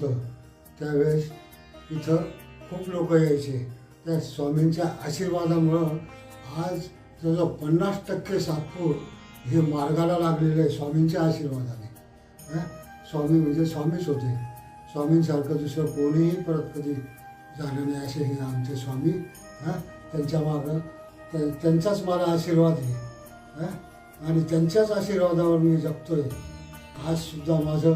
होतं. त्यावेळेस इथं खूप लोक यायचे. त्या स्वामींच्या आशीर्वादामुळं आज जवळजवळ पन्नास टक्के सातपूर हे मार्गाला लागलेले आहे स्वामींच्या आशीर्वादाने. स्वामी म्हणजे स्वामीच होते. स्वामींसारखं दुसरं कोणीही परत कधी झालं नाही असे हे आमचे स्वामी. हां? त्यांच्या मागं त्यांचाच मला आशीर्वाद आहे. आणि त्यांच्याच आशीर्वादावर मी जगतोय आहे आजसुद्धा माझं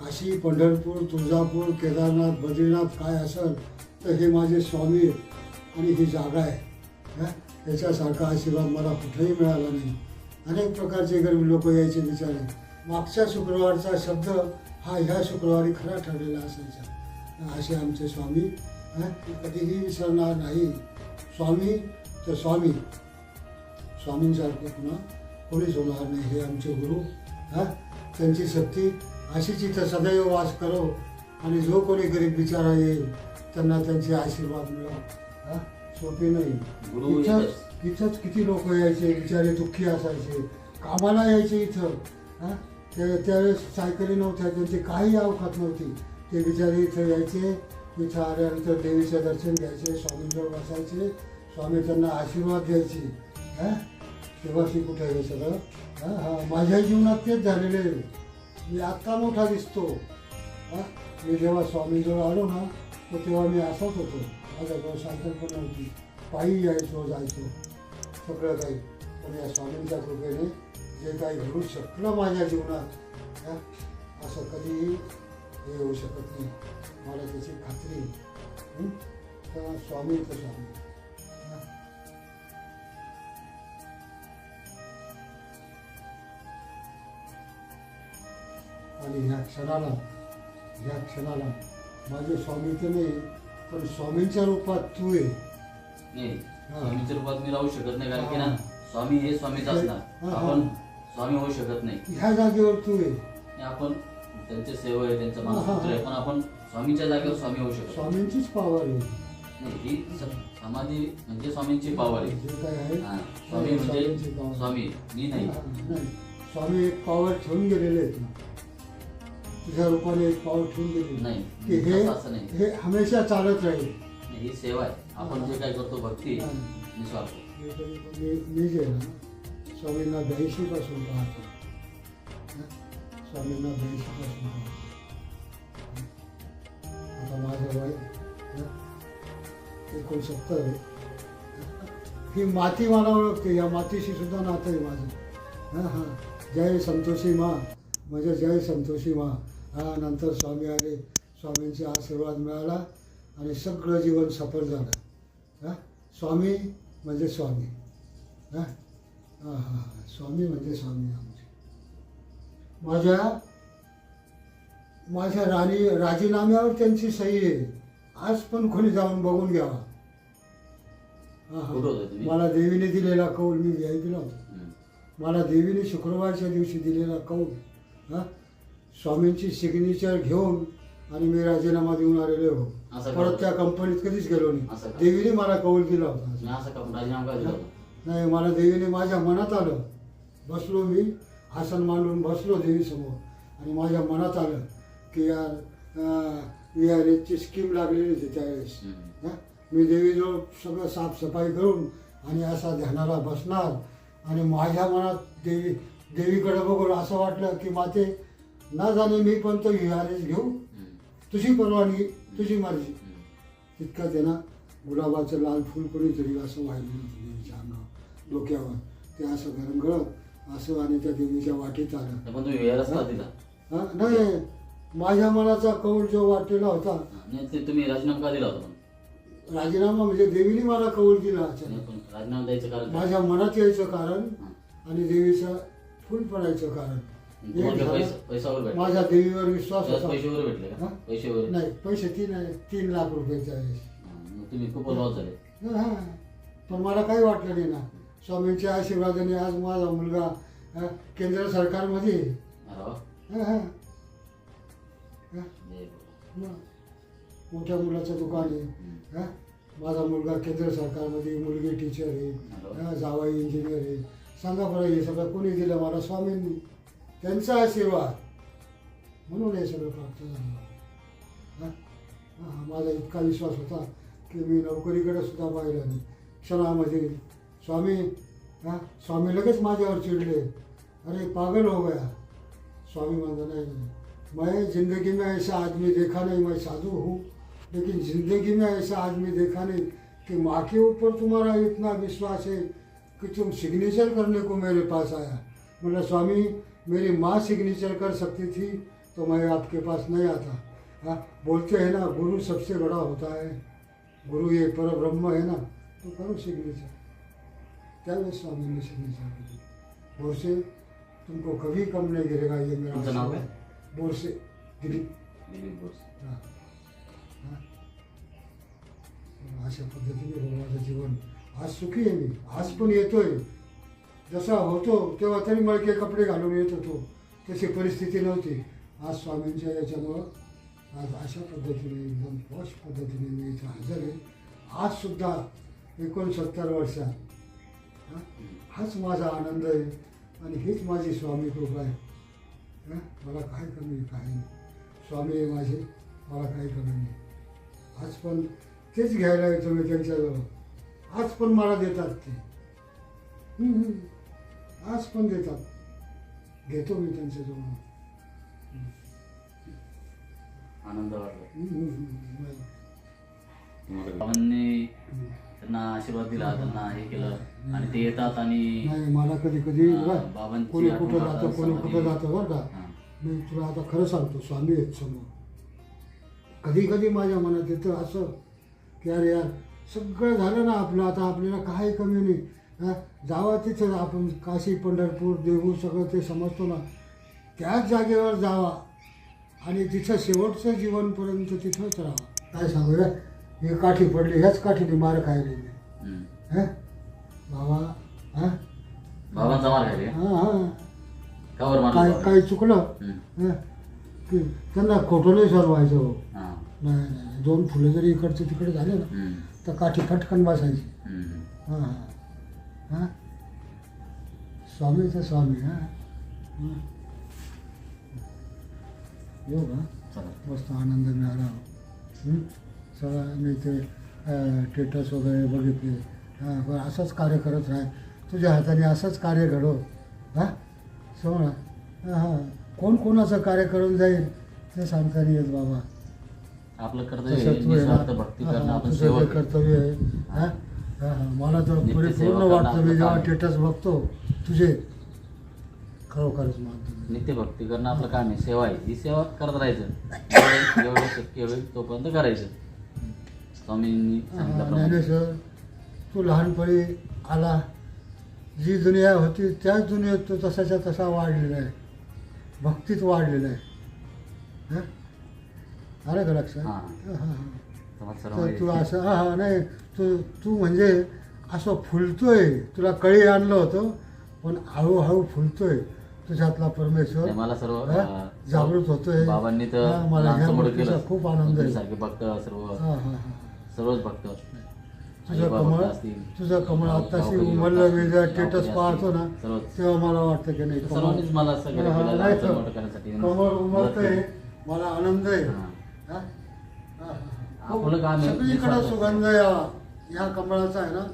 काशी पंढरपूर तुळजापूर केदारनाथ बद्रीनाथ काय असेल तर हे माझे स्वामी आणि ही जागा आहे. हं? याच्यासारखा आशीर्वाद मला कुठेही मिळाला नाही. अनेक प्रकारचे गरीब लोक यायचे बिचारे. मागच्या शुक्रवारचा शब्द हा ह्या शुक्रवारी खरा ठरलेला असायचा. असे आमचे स्वामी कधीही विसरणार नाही. स्वामी तर स्वामी. स्वामींसारखं पुन्हा कोणीच होणार नाही हे आमचे गुरु हां? त्यांची शक्ती अशीच इथं सदैव वास करो आणि जो कोणी गरीब बिचारा येईल त्यांना त्यांचे आशीर्वाद मिळो. हां? सोपे नाही. इथंच इथंच किती लोक यायचे बिचारे दुःखी असायचे. कामाला यायचे इथं. हां? ते त्यावेळेस सायकली नव्हत्या त्यांची काही अवकात नव्हती. ते बिचारे इथं यायचे इथं आल्यानंतर देवीचं दर्शन घ्यायचे स्वामींजवळ बसायचे. स्वामी त्यांना आशीर्वाद द्यायचे. हां? तेव्हा ती कुठे हे सगळं? हां हां. माझ्या जीवनात तेच झालेले आहे. मी आत्ता मोठा दिसतो. हां? मी जेव्हा स्वामीजवळ आलो ना तर तेव्हा मी असाच होतो. माझ्याजवळ शांतपणा पण नव्हती पायी यायचो जायचो सगळं काही. पण या स्वामींच्या कृपेने जे काही घडू शकलं माझ्या जीवनात हां? असं कधीही हे होऊ शकत नाही. मला त्याची खात्री तर स्वामी तर स्वामी आणि ह्या क्षणाला ह्या क्षणाला माझे स्वामी तर नाही पण स्वामींच्या रूपात तू आहे नाही. स्वामीच्या रूपात मी राहू शकत नाही कारण की ना. स्वामी हे स्वामीच असणार. आपण स्वामी होऊ शकत नाही ह्या जागेवर तू आहे आपण त्यांचे सेवा आहे त्यांचा आहे. पण आपण स्वामीच्या जागेवर स्वामी होऊ शकतो स्वामींचीच पावर आहे ही समाधी म्हणजे स्वामींची पावर आहे स्वामी म्हणजे. स्वामी मी नाही स्वामी एक पावर ठेवून गेलेले आहेत तुझ्या रूपाने एक पावर ठेवून गेलेली नाही, की हे असं- असं नाही. हे हमेशा चालत राहील. ही सेवा आहे. आपण जे काय करतो भक्ती हा. निस्वार्थ. मी तरी- मी मी जे आहे ना स्वामींना ब्याऐंशी पासून पाहतो. हं? स्वामींना ब्याऐंशी पासून पाहतो? आता माझं वय हं? एकोणसत्तर आहे. ही? माती मला ओळखते. या मातीशी सुद्धा नातं आहे माझं. हां हां. जय संतोषी मा. म्हणजे जय संतोषी मा. हा नंतर स्वामी आले. स्वामींचे आशीर्वाद मिळाला आणि सगळं जीवन सफल झालं. हां? स्वामी म्हणजे स्वामी. हां? हां हां हां. स्वामी म्हणजे स्वामी आमचे. माझ्या माझ्या राणी राजीनाम्यावर त्यांची सही आहे. आज पण कोणी जाऊन बघून घ्यावा. हां हां? मला देवीने दिलेला कौल मी व्याय दिला होता. मला देवीने शुक्रवारच्या दिवशी दिलेला कौल. हां? स्वामींची सिग्नेचर घेऊन आणि मी राजीनामा देऊन आलेलो हो असं का? परत त्या कंपनीत कधीच गेलो असं नाही का? देवीने मला कौल दिला होता मी असं का राजीनामा का दिला होता? नाही मला देवीने माझ्या मनात आलं बसलो मी आसन मांडून बसलो देवीसमोर आणि माझ्या मनात आलं की यार व्ही आर एचची स्कीम लागलेली होती त्यावेळेस हम्म. हं? मी देवीजवळ सगळं साफसफाई करून आणि असा ध्यानाला बसणार आणि माझ्या मनात देवी देवीकडे बघून असं वाटलं की माते ना जाणे मी पण तो आर एस घेऊ. तुझी परवानगी तुझी मर्जी. तितकं ते ना गुलाबाचं लाल फुल कोणीतरी असं होतं देवीच्या अंगावर डोक्यावर. ते असं गरंगळत असं आणि त्या देवीच्या वाटेत आलं. नाही. माझ्या मनाचा कौल जो वाटलेला होता. तुम्ही राजीनामा का दिला होता? राजीनामा म्हणजे देवीने मला कौल दिला राजीनामा द्यायचं कारण? माझ्या मनात यायचं कारण. आणि देवीचं फुल पडायचं कारण. तुम्हाला एक काय झालं, पैसा पैसावर भेटला माझ्या देवीवर विश्वास होता भेटले का हा? नाही पैसे तीन तीन लाख रुपये त्यावेळेस हा, मग तुम्ही खूप लॉस झाले हा. पण मला काही वाटलं नाही ना स्वामींच्या आशीर्वादाने आज माझा मुलगा हा, केंद्र सरकारमध्ये आहे. अरे वा. हा, हा. हा, जय बाबा. मग मोठ्या मुलाचं दुकान आहे हम्म. हा? माझा मुलगा केंद्र सरकारमध्ये मुलगी टीचर आहे हा, जावाई इंजिनियर आहे सांगा बरं हे सगळं कोणी दिलं मला स्वामींनी त्यांचा आशीर्वाद. म्हणून हे सगळं प्राप्त झालं. माझा इतका विश्वास होता की मी नोकरीकडे सुद्धा पाहिलं नाही. क्षणामध्ये स्वामी हा? स्वामी लगेच माझ्यावर चिडले. अरे पागल हो गया. स्वामी म्हणता नाही मैं जिंदगी में ऐसा आदमी देखा नहीं मैं साधु हूँ. लेकिन जिंदगी में ऐसा आदमी देखा नहीं कि माँ के ऊपर तुम्हारा इतना विश्वास है कि तुम सिग्नेचर करने को मेरे पास आया. मतलब स्वामी मेरी माँ सिग्नेचर कर सकती थी तो मैं आपके पास नहीं आता। हाँ बोलते हैं ना गुरु सबसे बड़ा होता है। गुरु ये पर ब्रह्म है ना तो करो सिग्नेचर त्यावेळेस स्वामींनी सिग्नेचर केली बोरसे तुमको कभी कम नहीं गिरेगा ये मेरा नाव आशीर्वाद. बोरसे दिलीप। दिलीप बोरसे. हा. हा. अशा पद्धतीने बघ माझं जीवन। आज सुखी आहे मी आज पण येतोय जसा होतो तेव्हा तरी मळके कपडे घालून येत होतो. तशी परिस्थिती नव्हती. आज स्वामींच्या याच्यामुळं आज अशा पद्धतीने एकदम पॉश पद्धतीने मी इथं हजर आहे. आजसुद्धा एकोणसत्तर वर्षात हाच माझा आनंद आहे आणि हीच माझी स्वामी कृपा आहे. मला काय कमी काय नाही. स्वामी आहे माझे मला काही कमी नाही. आज पण तेच घ्यायला येतो मी त्यांच्याजवळ. आज पण मला देतात ते. आज पण देतात. घेतो मी त्यांच्याजवळ आनंद वाटला. बाबांनी. त्यांना आशीर्वाद दिला त्यांना हे केलं. आणि ते येतात आणि नाही मला कधी कधी बाबांची कोणी कुठं जातं कोणी. कुठं जातं बरं का. मी तुला आता खरं सांगतो स्वामी आहेत समोर. कधी कधी माझ्या मनात येतं असं की अरे यार सगळं झालं ना आपलं आता आपल्याला काही कमी नाही. हा, जावा तिथं आपण काशी पंढरपूर देहू सगळं ते समजतो ना त्याच जागेवर जावा आणि तिथं शेवटचं जीवनपर्यंत तिथंच राहा काय सांगू रे ही काठी पडली ह्याच काठीने मार खायली मी. हं? बाबा हां बाबांचा मार खायले हां हां कावर मारलं काय? काय चुकलं. हं? की त्यांना खोटं नाही सरवायचं हो हा. नाही नाही दोन फुलं जरी इकडचे तिकडे झाले ना. तर काठी फटकन बसायची. हां हां हां? स्वामीचं स्वामी हां. येऊ का? चला. मस्त आनंद मिळाला? सगळं मी ते टेटस वगैरे बघितले. हां बरं असंच कार्य करत राह. तुझ्या हाताने असंच कार्य घडव हां? समज हां कोण कोणाचं कार्य करून जाईल ते सांगता नाही येत बाबा. आपलं कर्तव्य कर्तव्य आहे हां? हां हां. मला तर नित्य सेवा पूर्ण वाटतं. मी आपलं जेव्हा काम. टेटस बघतो तुझे खरोखरच मानतो नित्य भक्ती करणं आपलं काम आहे. सेवा आहे. ही सेवा करत राहायचं. जेवढं जेवढं शक्य होईल तोपर्यंत करायचं. स्वामींनी सांगितल्याप्रमाणे. ज्ञानेश्वर तू लहानपणी आला. जी दुनिया होती त्याच दुनियेत तो तसाच्या तसा वाढलेला आहे. भक्तीत वाढलेला आहे. हं? आलं का लक्षात? हां. हां, हां, हां. तर तू असं हां हां नाही तू तू म्हणजे असं फुलतोय. तुला कळी आणलं होतं पण हळूहळू फुलतोय तुझ्यातला परमेश्वर. मला सर्व जागृत होतोय. बाबांनी तर मला खूप आनंद आहे. सारखे भक्त सर्व सर्वच भक्त. तुझं कमळ तुझं कमळ आत्ताशी जेव्हा गावकरी स्टेटस पाहतो ना तेव्हा मला वाटतं की नाही कमळ. सर्वांनीच मला आनंद आहे. आपलं काम आहे, सगळीकडे. सुगंध यावा ह्या कमळाचा आहे ना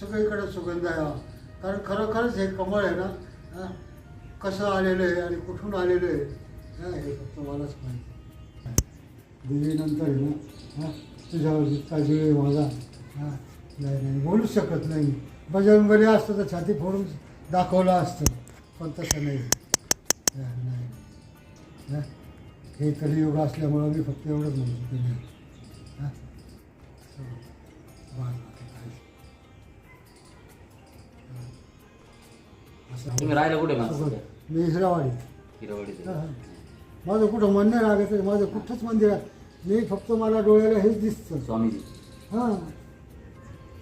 सगळीकडे सुगंध यावा कारण खरोखरच हे कमळ आहे ना कसं आलेलं आहे आणि कुठून आलेलं आहे हा, फक्त मलाच माहिती देवीनंतर आहे ना हा तुझ्यावर जितका जीव आहे माझा हा नाही नाही बोलूच शकत नाही. बजरंगबली असतं तर छाती फोडून दाखवलं असतं पण तसं नाही. नाही हा? हे कलियुग असल्यामुळं मी फक्त एवढंच म्हणतो नाही तुम्ही राहायला कुठे सगळं. मी हिरावाडी. हिरवडीत हा, हा. माझं कुठं नाही लागत आहे. माझं कुठंच मंदिर आहे. मी फक्त मला डोळ्याला हेच दिसतं. स्वामीजी. हां.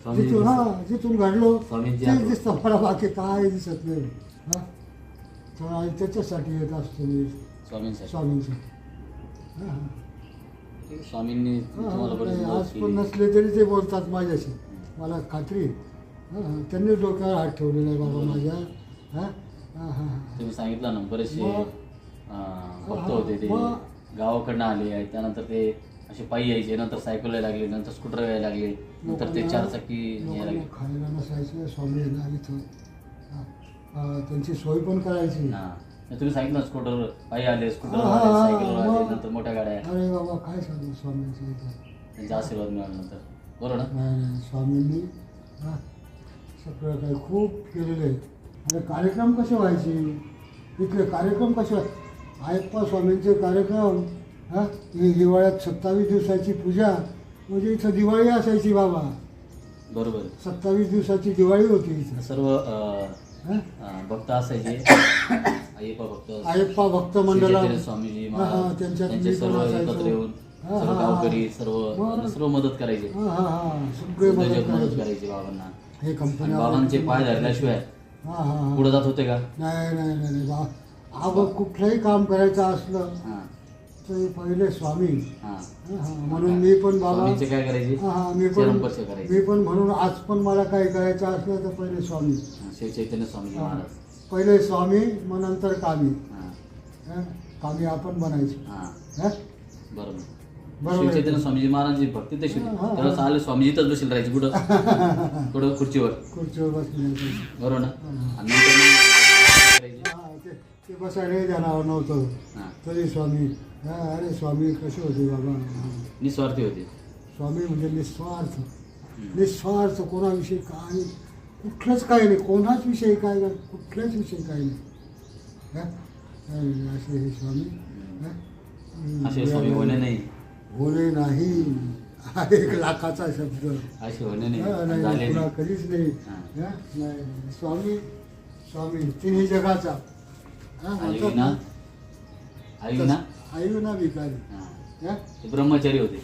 स्वामीजी जिथून हां जिथून घडलो स्वामींची तेच आठवण. दिसतं. मला बाकी काय दिसत नाही. हां. तर त्याच्यासाठी येत असतो मी. स्वामींसाठी. स्वामींचं हां हां. स्वामींनी तुम्हाला बरीच नाही, मदत आज पण केली. नसले तरी ते बोलतात माझ्याशी मला खात्री. हा. त्यांनी डोक्यावर हात ठेवलेला आहे बाबा माझ्या हा हा हा हा. तुम्ही सांगितलं ना बरेचसे मग अं, भक्त होते ते गावाकडनं आले आणि त्यानंतर ते असे पायी यायचे नंतर सायकल यायला लागले नंतर स्कूटर यायला लागले नंतर ते चार चाकी यायला लागले लोकांना खायला नसायचे स्वामी इथं हा. हा, त्यांची सोय पण करायची हा तुम्ही सांगितलं स्कूटर पायी आले स्कूटर हा, हा, हा, सायकलवर आले मग. नंतर मोठ्या गाड्या. अरे बाबा काय सांगू स्वामींचं इथं त्यांचा आशीर्वाद मिळाल्यानंतर बरोबर ना? नाही नाही स्वामींनी हा, सगळं काही खूप केलेलं आहे. आणि कार्यक्रम कसे व्हायचे? इथले कार्यक्रम कसे व्हाय- आयप्पा स्वामींचे कार्यक्रम हा? हि- हिवाळ्यात सत्तावीस दिवसाची पूजा म्हणजे इथं दिवाळी असायची बाबा. बरोबर. सत्तावीस दिवसाची दिवाळी होती इथं. सर्व अं, हा? अं, भक्त असायचे. अय्यप्पा भक्त आयप्पा भक्त मंडळा श्री स्वामीजी महाराज त्यांच्यात त्यांचे मी पण सर्व. एकत्र येऊन सर्व गावकरी. सर्व. सर्व मदत करायचे. सगळे मदत करायचे. बाबांना. हे आणि कंपन्या बाबांचे पाय धरल्याशिवाय पुढे जात होते का? नाही नाही नाही. बा अगं कुठलंही काम करायचं असलं तर पहिले स्वामी. म्हणून मी पण बाबा काय करायचे? मी पण मी पण म्हणून आज पण मला काही करायचं असलं तर पहिले स्वामी. शिव चैतन्य स्वामीजी हा. महाराज. पहिले स्वामी मग नंतर कामी. हा. हा? कामी आपण बनायचो. हा. हा? बरोबर. बरोबर. आहे. स्वामीजी महाराजांची भक्ती तशी होती. हा, हा. त्यावेळेस आले स्वामीजीतच बसेल राहायचे कुठं? कुठं? खुर्चीवर. खुर्चीवर बसले बरोबर ना. आणि नंतर मग करायचे. हा, ते- ते बसायला जाणार नव्हतं. हा. तरी स्वामी हा, अरे स्वामी कसे होते बाबा? निस्वार्थी होते. स्वामी म्हणजे निस्वार्थ. निस्वार्थ कोणाविषयी काय कुठलंच काही नाही. कोणाच विषयी काय नाही. कुठल्याच विषयी हा? काय नाही, असे हे स्वामी. स्वामी होणे नाही. होणे नाही. हा एक लाखाचा शब्द. नाही. कधीच नाही. स्वामी स्वामी तिन्ही जगाचा. हा, आयुना? ना, भिकारी? ते ब्रह्मचारी होते.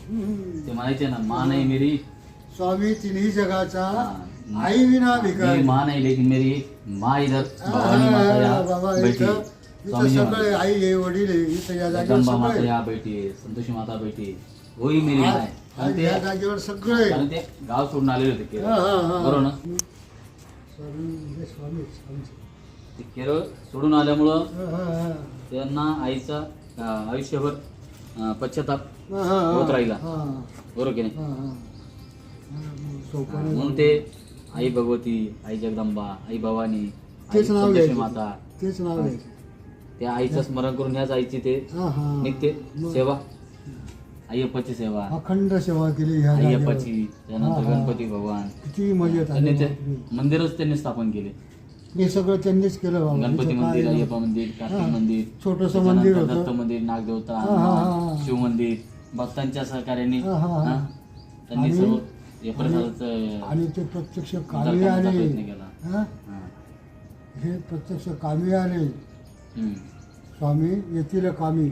ते म्हणायचे ना मा नाही मेरी. स्वामी तिन्ही जगाचा. आई विना मेरी भिकारी माँ नहीं लेकिन मेरी माँ इधर भवानी माता हा, यहाँ बैठी इथं है. इथं सगळे. आई आहे वडील आहे इथं या जागेवर जगदंबा माता सगळे यहाँ बैठी है संतोषी माता बैठी है वही मेरी माँ है आज ते या जागेवर सगळे कारण ते गाव सोडून आलेले होते केरळ हा, हा, हा. बरोबर ना स्वामी स्वामी स्वामी. ते केरळ सोडून आल्यामुळं हा, हा, हा. त्यांना आईचा अं, आयुष्यभर अं, पश्चाताप हा, हा, हा. होत राहिला. हा, बरोबर की नाही हा, हा. हा, मग सोपं नाही. म्हणून ते आई भगवती आई जगदंबा आई भवानी आई तेच नाव संतोषी घ्यायचं. माता. तेच नाव घ्यायचं. त्या आईचं स्मरण करून ह्याच आईची ते हा निघते. सेवा. अय्यप्पाची सेवा. अखंड सेवा केली ह्या जागेवर. अय्यप्पाची त्यानंतर हा, हा. गणपती भगवान. किती मजेत त्यांनी आली ते मंदिरच त्यांनी स्थापन केले. हे सगळं त्यांनीच केलं बाबा. गणपती मंदिर अय्यप्पा मंदिर कार्तिक. मंदिर छोटंसं मंदिर होतं. दत्त मंदिर नागदेवता हा, हा, हा, हनुमान, हा. शिव मंदिर भक्तांच्या सहकार्याने हा, हा, हा. हा, त्यांनी आणि- सर्व आणि ते प्रत्यक्ष कामी करण्याचा आले. हा? प्रत्यक्ष कामी आले. स्वामी येतील कामी.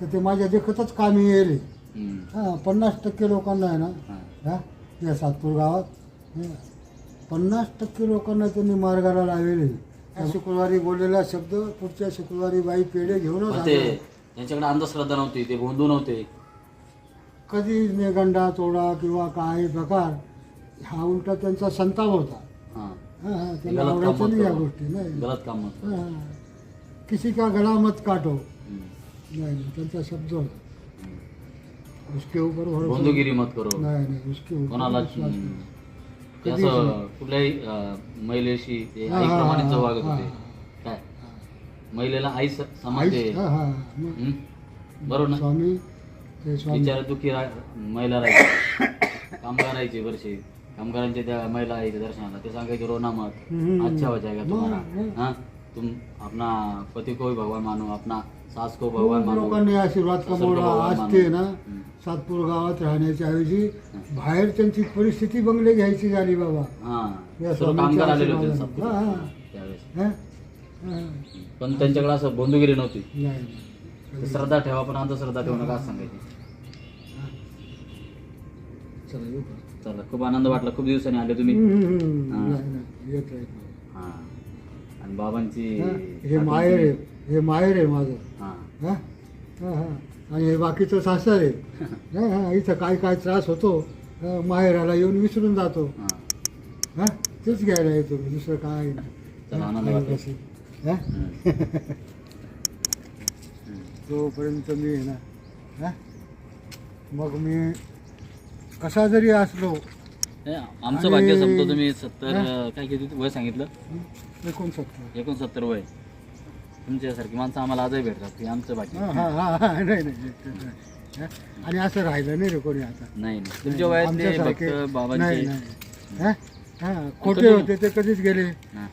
तर ते माझ्या देखतच कामी येईल हम्म. हा पन्नास टक्के लोकांना आहे ना? हा. हा? या सातपूर गावात. हे, पन्नास टक्के लोकांना त्यांनी मार्गाला लावले. या शुक्रवारी बोललेला शब्द पुढच्या शुक्रवारी बाई पेढे घेऊनच ते. त्यांच्याकडे अंधश्रद्धा नव्हती ते गोंधू नव्हते. कधी नेगंडा तोडा किंवा काही प्रकार हा उलटा त्यांचा संताप होता हा हा, हा, ते त्यांना गलत काम आवडायचं मत नाही या करो. गोष्टी नाही गलत काम मत करो. हा, हा. किसी का गला मत काटो हम्म, नाही नाही, त्यांचा शब्द होता. उसके ऊपर भरोसा मत करो नाही नाही उसके ऊपर कोणाला विश्वास हम्म, नाही. ते कधीच असं नाही. कुठल्याही अं, महिलेशी ते हा, हा, आईप्रमाणेच हा, वागत हा, होते काय महिलेला आई स- समजते हा, हा. मग हम्म? बरोबर ना स्वामी बिचारा दुःखी रा- महिला राहायची कामगार राहायचे वर्षे कामगारांच्या त्या महिला यायच्या दर्शनाला ते सांगायचे रोना मत. अच्छा हो जाएगा तुम्हारा हम्म. हाँ तुम अपना पति को भी भगवान मानो अपना सास को भगवान मानो लोकांनी आशीर्वाद को कमवला आज ते. ना. सातपूर गावात राहण्याच्या ऐवजी बाहेर त्यांची परिस्थिती बंगले घ्यायची झाली बाबा हा या सर्व स्वामींच्या कामगार आलेले होते. हा. त्यावेळेस हा? हा. पण त्यांच्याकडे असं बोंदुगिरी नव्हती नाही, नाही ते श्रद्धा ठेवा पण अंधश्रद्धा ठेवू नका असं सांगायचे चला येऊ का? चला खूप आनंद वाटला खूप दिवसांनी आले तुम्ही. हा. नाही, नाही, येत राहील. हा आणि बाबांची हा, हे माहेर आहे हे माहेर आहे माझं हा हा हा हा आणि हे बाकीचं सासर आहे हा हा इथं काय काय त्रास होतो हा, माहेराला येऊन विसरून जातो हा हा तेच घ्यायला येतो मी, दुसरं काय नाही. चला, आनंद वाटला. हा? हम्म. हम्म. जोपर्यंत मी आहे ना हा? मग मी कसा जरी असलो आमचं भाग्य संपतो तुम्ही सत्तर? काय किती वय सांगितलं? एकोणसत्तर. एकोणसत्तर वय. तुमच्यासारखी माणसं आम्हाला आजही भेटतात हे आमचं भाग्य. हा हा हा हा नाही? आणि असं राहिलं नाही रे कोणी आता. नाही नाही. तुमच्या नाही बाबांचे खोटे होते ते कधीच गेले.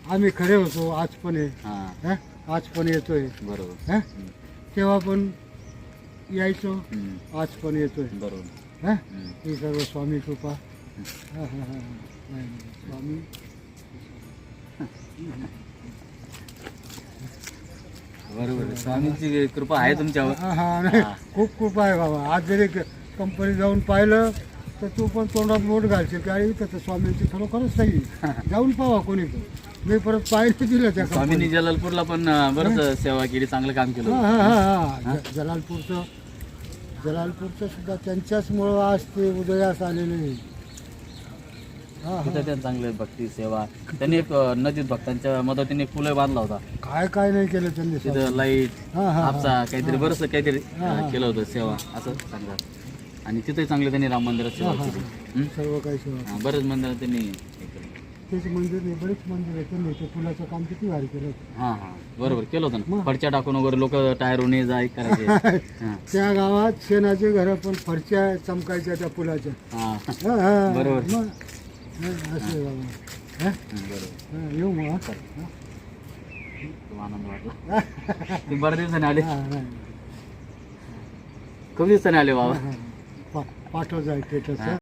आम्ही खरे होतो आज पण आहे? आज पण येतोय. बरोबर. तेव्हा पण यायचो. आज पण येतोय बरोबर हा? हम्म. ही सर्व स्वामी कृपा हा, हा, हा, हा. नाही, नाही, स्वामी बरोबर आहे. स्वामींची कृपा आहे तुमच्यावर हा, हा, नाही. हा. खूप खूप आहे बाबा आज जरी कंपनी जाऊन पाहिलं तर तू पण तोंडात बोट घालशील की अरे तर स्वामींची खरोखरच नाही जाऊन पाहा कोणी पण मी परत दिलं त्या स्वामींनी. जलालपूरला पण बरंच सेवा केली चांगलं काम केलं. हा हा हा जलालपूरचं जलालपूरचं सुद्धा त्यांच्याचमुळं आज ते उदयास आलेले तिथं चांगले भक्ती सेवा त्यांनी एक नदीत भक्तांच्या मदतीने पुलही बांधला होता. काय काय नाही केलं त्यांनी. तिथं लाइट आपचा काहीतरी बरंच काहीतरी. केलं होतं सेवा असं चांगलं आणि तिथेही चांगलं त्यांनी राम मंदिरात सेवा केली? सर्व काही सेवा बरेच मंदिरात त्यांनी. तेच मंदिर नाही बरेच मंदिर आहे त्यांनी ते पुलाचं काम किती भारी केलं हा हा बरोबर केलं होतं ना मग. फडच्या टाकून वगैरे लोक टायर उन्हे जाय करायचे हा त्या गावात शेणाची घरं पण फरच्या चमकायच्या त्या पुलाच्या हा हा, हा. बरोबर. मग हा, असं आहे बाबा हा? हं, बरोबर हा, येऊ मग हा? खूप आनंद वाटला ते बऱ्याच दिवसाने आले हा, नाही. खूप दिवसाने आले बाबा हा, हा. पा- पाठव जाय हा.